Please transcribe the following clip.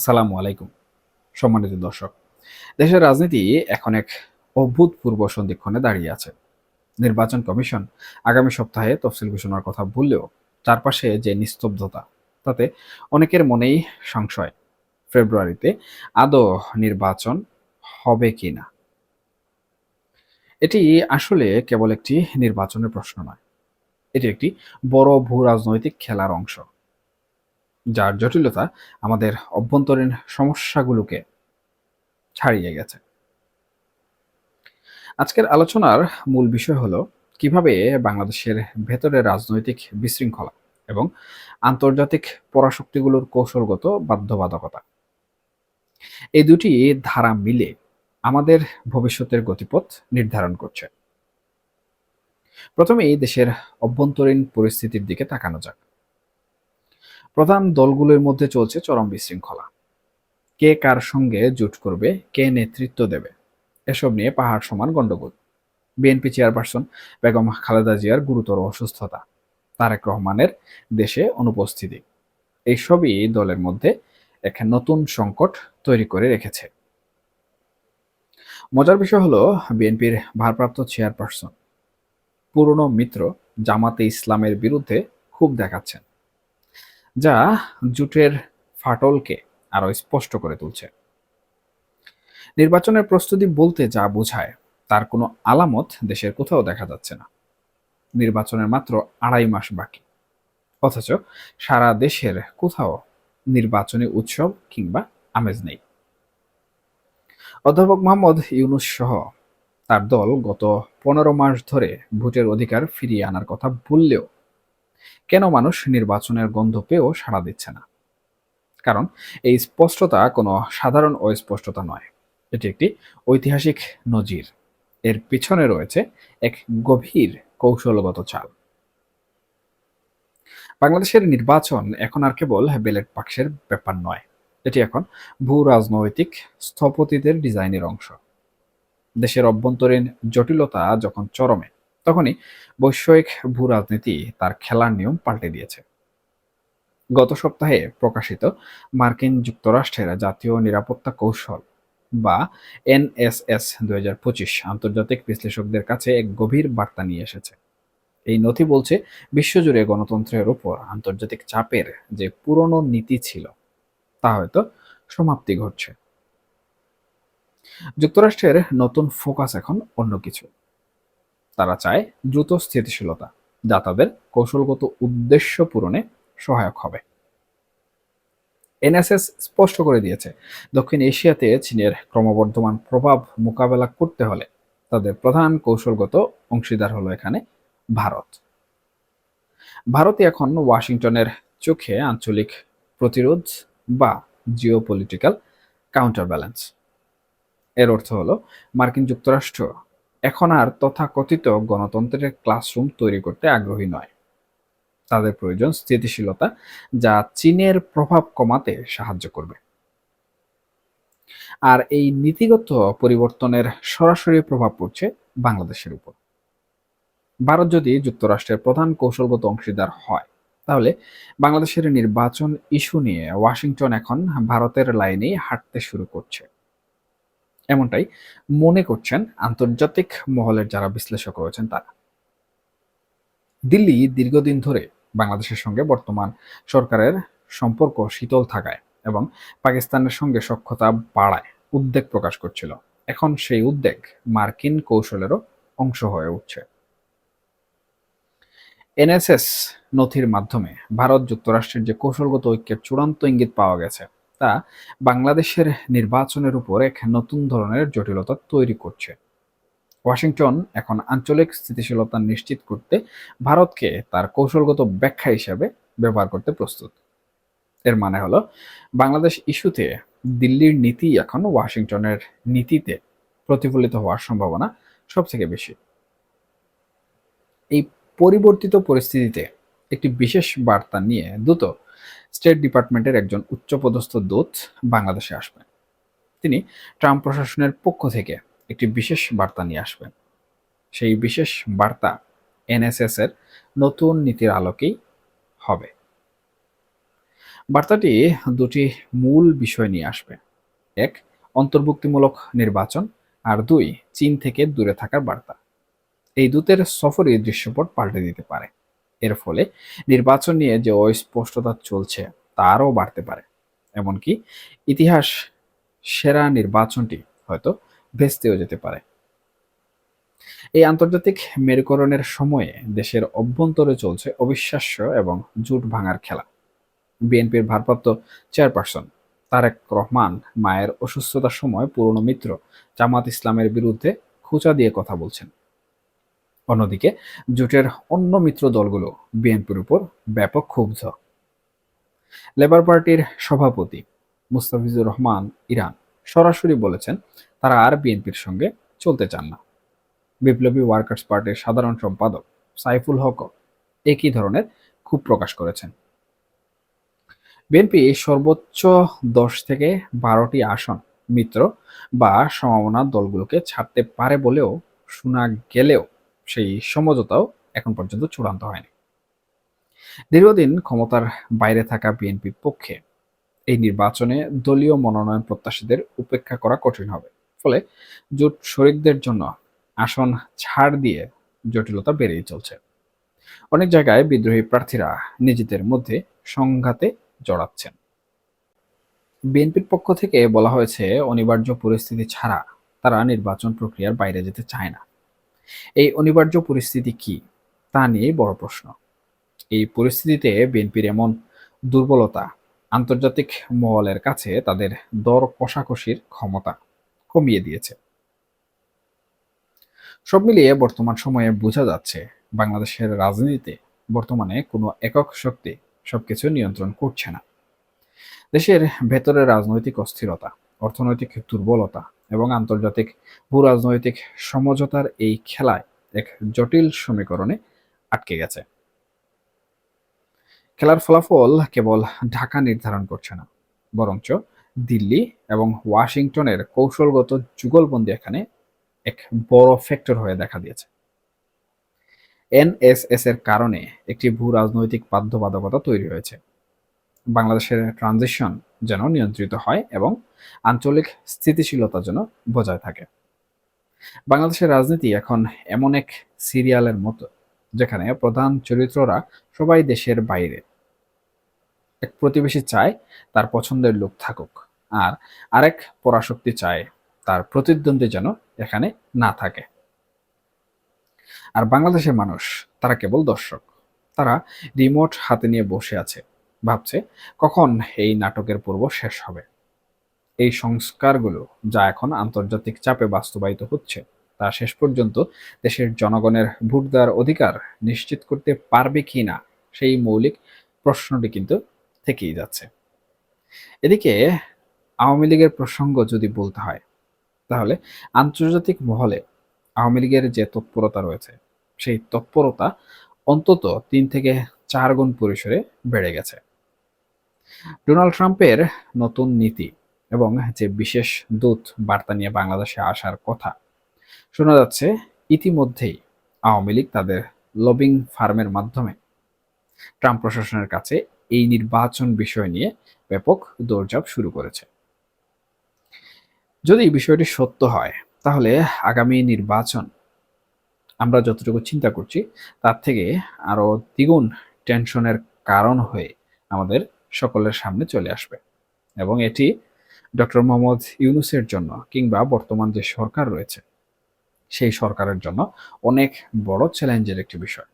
আসসালামু আলাইকুম, সম্মানিত দর্শক। দেশের রাজনীতি এখন এক অভূতপূর্ব সন্ধিক্ষণে দাঁড়িয়ে আছে। নির্বাচন কমিশন আগামী সপ্তাহে তফসিল ঘোষণার কথা বললেও চারপাশে যে নিস্তব্ধতা, তাতে অনেকের মনেই সংশয়, ফেব্রুয়ারিতে আদৌ নির্বাচন হবে কি না? এটি আসলে কেবল একটি নির্বাচনের প্রশ্ন নয়, এটি একটি বড় ভূ রাজনৈতিক খেলার অংশ। যার জটিলতা আমাদের অভ্যন্তরীণ সমস্যাগুলোকে ছাড়িয়ে গেছে। আজকের আলোচনার মূল বিষয় হলো কীভাবে বাংলাদেশের ভেতরে রাজনৈতিক বিশৃঙ্খলা এবং আন্তর্জাতিক পরাশক্তিগুলোর কৌশলগত বাধ্যবাধকতা। এই দুটি ধারা মিলে আমাদের ভবিষ্যতের গতিপথ নির্ধারণ করছে। প্রথমেই দেশের অভ্যন্তরীণ পরিস্থিতির দিকে তাকানো যাক। প্রধান দলগুলোর মধ্যে চলছে চরম বিশৃঙ্খলা। কে কার সঙ্গে জোট করবে, কে নেতৃত্ব দেবে, এসব নিয়ে পাহাড় সমান গণ্ডগোল। বিএনপি চেয়ারপারসন বেগম খালেদা জিয়ার গুরুতর অসুস্থতা, তারেক রহমানের দেশে অনুপস্থিতি। এইসবই দলের মধ্যে এক নতুন সংকট তৈরি করে রেখেছে। মজার বিষয় হলো বিএনপির ভারপ্রাপ্ত চেয়ারপারসন। পুরনো মিত্র জামাতে ইসলামের বিরুদ্ধে খুব দেখাচ্ছেন। যা জুটের ফাটলকে আরও স্পষ্ট করে তুলছে। নির্বাচনের প্রস্তুতি বলতে যা বোঝায়, তার কোনো আলামত দেশের কোথাও দেখা যাচ্ছে না। নির্বাচনের মাত্র আড়াই মাস বাকি। অথচ সারা দেশের কোথাও নির্বাচনী উৎসব কিংবা আমেজ নেই। অধ্যাপক মোহাম্মদ ইউনুস সহ তার দল গত পনেরো মাস ধরে ভোটের অধিকার ফিরিয়ে আনার কথা বললেও কেন মানুষ নির্বাচনের গন্ধ পেয়েও সাড়া দিচ্ছে না? কারণ এই স্পষ্টতা কোনো সাধারণ অস্পষ্টতা নয়। এটি একটি ঐতিহাসিক নজির। এর পিছনে রয়েছে এক গভীর কৌশলগত চাল বাংলাদেশের নির্বাচন এখন আর কেবল ব্যালেট বাক্সের ব্যাপার নয়। এটি এখন ভূ রাজনৈতিক স্থপতিদের ডিজাইনের অংশ। দেশের অভ্যন্তরীণ জটিলতা যখন চরমে তখনই বৈষয়িক ভূ রাজনীতি তার খেলার নিয়ম পাল্টে দিয়েছে। গত সপ্তাহে প্রকাশিত মার্কিন যুক্তরাষ্ট্রের জাতীয় নিরাপত্তা কৌশল বা এনএসএস দুই হাজার পঁচিশ আন্তর্জাতিক বিশ্লেষকদের কাছে এক গভীর বার্তা নিয়ে এসেছে। এই নথি বলছে, বিশ্বজুড়ে গণতন্ত্রের উপর আন্তর্জাতিক চাপের যে পুরনো নীতি ছিল, তা হয়তো সমাপ্তি ঘটছে। যুক্তরাষ্ট্রের নতুন ফোকাস এখন অন্য কিছু। তারা চায় দ্রুত স্থিতিশীলতা, যা তাদের কৌশলগত উদ্দেশ্য পূরণে সহায়ক হবে। এনএসএস স্পষ্ট করে দিয়েছে, দক্ষিণ এশিয়াতে চীনের ক্রমবর্ধমান প্রভাব মোকাবেলা করতে হলে তাদের প্রধান কৌশলগত অংশীদার হলো এখানে ভারত। ভারতই এখন ওয়াশিংটনের চোখে আঞ্চলিক প্রতিরোধ বা জিও পলিটিক্যাল কাউন্টার ব্যালেন্স এর অর্থ হলো মার্কিন যুক্তরাষ্ট্র এখন আর তথাকথিত গণতন্ত্রের ক্লাসরুম তৈরি করতে আগ্রহী নয়। তাদের প্রয়োজন স্থিতিশীলতা, যা চীনের প্রভাব কমাতে সাহায্য করবে। আর এই নীতিগত পরিবর্তনের সরাসরি প্রভাব পড়ছে বাংলাদেশের উপর। ভারত যদি যুক্তরাষ্ট্রের প্রধান কৌশলগত অংশীদার হয়, তাহলে বাংলাদেশের নির্বাচন ইস্যু নিয়ে ওয়াশিংটন এখন ভারতের লাইনেই হাঁটতে শুরু করছে। এমনটাই মনে করছেন আন্তর্জাতিক মহলের যারা বিশ্লেষক রয়েছেন তারা। দিল্লি দীর্ঘদিন ধরে বাংলাদেশের সঙ্গে বর্তমান সরকারের সম্পর্ক শীতল থাকায় এবং পাকিস্তানের সঙ্গে সক্ষতা বাড়ায় উদ্বেগ প্রকাশ করছিল। এখন সেই উদ্বেগ মার্কিন কৌশলেরও অংশ হয়ে উঠছে। এনএসএস নথির মাধ্যমে ভারত যুক্তরাষ্ট্রের যে কৌশলগত ঐক্যের চূড়ান্ত ইঙ্গিত পাওয়া গেছে তা বাংলাদেশের নির্বাচনের উপর এক নতুন ধরনের জটিলতা তৈরি করছে। ওয়াশিংটন এখন আঞ্চলিক স্থিতিশীলতা নিশ্চিত করতে ভারতকে তার কৌশলগত ব্যাখ্যা হিসাবে ব্যবহার করতে প্রস্তুত। এর মানে হলো, বাংলাদেশ ইস্যুতে দিল্লির নীতি এখন ওয়াশিংটনের নীতিতে প্রতিফলিত হওয়ার সম্ভাবনা সবথেকে বেশি। এই পরিবর্তিত পরিস্থিতিতে একটি বিশেষ বার্তা নিয়ে দ্রুত স্টেট ডিপার্টমেন্টের একজন উচ্চপদস্থ দূত বাংলাদেশে আসবেন। তিনি ট্রাম্প প্রশাসনের পক্ষ থেকে একটি বিশেষ বার্তা নিয়ে আসবেন। সেই বিশেষ বার্তা এনএসএস এর নতুন নীতির আলোকেই হবে। বার্তাটি দুটি মূল বিষয় নিয়ে আসবে। এক, অন্তর্ভুক্তিমূলক নির্বাচন, আর দুই, চীন থেকে দূরে থাকার বার্তা। এই দূতের সফরই দৃশ্যপট পাল্টে দিতে পারে। এর ফলে নির্বাচন নিয়ে যে অস্পষ্টতা চলছে, তারও বাড়তে পারে। এমনকি ইতিহাস সেরা নির্বাচনটি হয়তো ভেস্তেও যেতে পারে। এই আন্তর্জাতিক মেরুকরণের সময়ে দেশের অভ্যন্তরে চলছে অবিশ্বাস্য এবং জুট ভাঙার খেলা। বিএনপির ভারপ্রাপ্ত চেয়ারপারসন তারেক রহমান মায়ের অসুস্থতার সময় পুরনো মিত্র জামাত ইসলামের বিরুদ্ধে খুচা দিয়ে কথা বলছেন। অন্যদিকে, জোটের অন্য মিত্র দলগুলো বিএনপির উপর ব্যাপক ক্ষুব্ধ। লেবার পার্টির সভাপতি মুস্তাফিজুর রহমান ইরান সরাসরি বলেছেন, তারা আর বিএনপির সঙ্গে চলতে চান না। বিপ্লবী ওয়ার্কার্স পার্টির সাধারণ সম্পাদক সাইফুল হক একই ধরনের ক্ষোভ প্রকাশ করেছেন। বিএনপি সর্বোচ্চ দশ থেকে বারোটি আসন মিত্র বা সমমনা দলগুলোকে ছাড়তে পারে বলেও শোনা গেলেও সেই সমঝোতাও এখন পর্যন্ত চূড়ান্ত হয়নি। দীর্ঘদিন ক্ষমতার বাইরে থাকা বিএনপির পক্ষে এই নির্বাচনে দলীয় মনোনয়ন প্রত্যাশীদের উপেক্ষা করা কঠিন হবে। ফলে জোট শরিকদের জন্য আসন ছাড় দিয়ে জটিলতা বেড়েই চলছে। অনেক জায়গায় বিদ্রোহী প্রার্থীরা নিজেদের মধ্যে সংঘাতে জড়াচ্ছেন। বিএনপির পক্ষ থেকে বলা হয়েছে, অনিবার্য পরিস্থিতি ছাড়া তারা নির্বাচন প্রক্রিয়ার বাইরে যেতে চায় না। এই অনিবার্য পরিস্থিতি কি? তা নিয়ে বড় প্রশ্ন। এই পরিস্থিতিতে বিএনপির এমন দুর্বলতা আন্তর্জাতিক মহলের কাছে তাদের দর কষাকষির ক্ষমতা কমিয়ে দিয়েছে। সব মিলিয়ে বর্তমান সময়ে বোঝা যাচ্ছে বাংলাদেশের রাজনীতিতে বর্তমানে কোনো একক শক্তি সবকিছু নিয়ন্ত্রণ করছে না। দেশের ভেতরে রাজনৈতিক অস্থিরতা, অর্থনৈতিক দুর্বলতা এবং আন্তর্জাতিক ভূ রাজনৈতিক সমঝোতার এই খেলায় এক জটিল সমীকরণে আটকে গেছে। খেলার ফলাফল কেবল ঢাকা নির্ধারণ করছে না, বরঞ্চ দিল্লি এবং ওয়াশিংটনের কৌশলগত যুগলবন্দি এখানে এক বড় ফ্যাক্টর হয়ে দেখা দিয়েছে। এনএসএস এর কারণে একটি ভূ রাজনৈতিক বাধ্যবাধকতা তৈরি হয়েছে। বাংলাদেশের ট্রানজিশন যেন নিয়ন্ত্রিত হয় এবং আঞ্চলিক স্থিতিশীলতা যেন বজায় থাকে। বাংলাদেশের রাজনীতি এখন এমন এক সিরিয়ালের মতো, যেখানে প্রধান চরিত্ররা সবাই দেশের বাইরে। এক প্রতিবেশী চায় তার পছন্দের লোক থাকুক, আর আরেক পরাশক্তি চায় তার প্রতিদ্বন্দ্বী যেন এখানে না থাকে। আর বাংলাদেশের মানুষ, তারা কেবল দর্শক, তারা রিমোট হাতে নিয়ে বসে আছে। ভাবছে, কখন এই নাটকের পূর্ব শেষ হবে? এই সংস্কারগুলো যা এখন আন্তর্জাতিক চাপে বাস্তবায়িত হচ্ছে, তা শেষ পর্যন্ত দেশের জনগণের ভোট দেওয়ার অধিকার নিশ্চিত করতে পারবে কি না, সেই মৌলিক প্রশ্নটি কিন্তু থেকেই যাচ্ছে। এদিকে আওয়ামী লীগের প্রসঙ্গ যদি বলতে হয়, তাহলে আন্তর্জাতিক মহলে আওয়ামী লীগের যে তৎপরতা রয়েছে, সেই তৎপরতা অন্তত তিন থেকে চার গুণ পরিসরে বেড়ে গেছে। ডোনাল্ড ট্রাম্পের নতুন নীতি এবং যে বিশেষ দূত বার্তা নিয়ে বাংলাদেশে আসার কথা। শোনা যাচ্ছে, ইতিমধ্যেই আওয়ামী লীগ তাদের লবিং ফার্মের মাধ্যমে ট্রাম্প প্রশাসনের কাছে এই নির্বাচন বিষয় নিয়ে ব্যাপক দৌড়ঝাঁপ শুরু করেছে। যদি বিষয়টি সত্য হয়, তাহলে আগামী নির্বাচন আমরা যতটুকু চিন্তা করছি, তার থেকে আরও দ্বিগুণ টেনশনের কারণ হয়ে আমাদের সকলের সামনে চলে আসবে। এবং এটি ডক্টর মোহাম্মদ ইউনুসের জন্য কিংবা বর্তমান যে সরকার রয়েছে, সেই সরকারের জন্য অনেক বড় চ্যালেঞ্জের একটি বিষয়।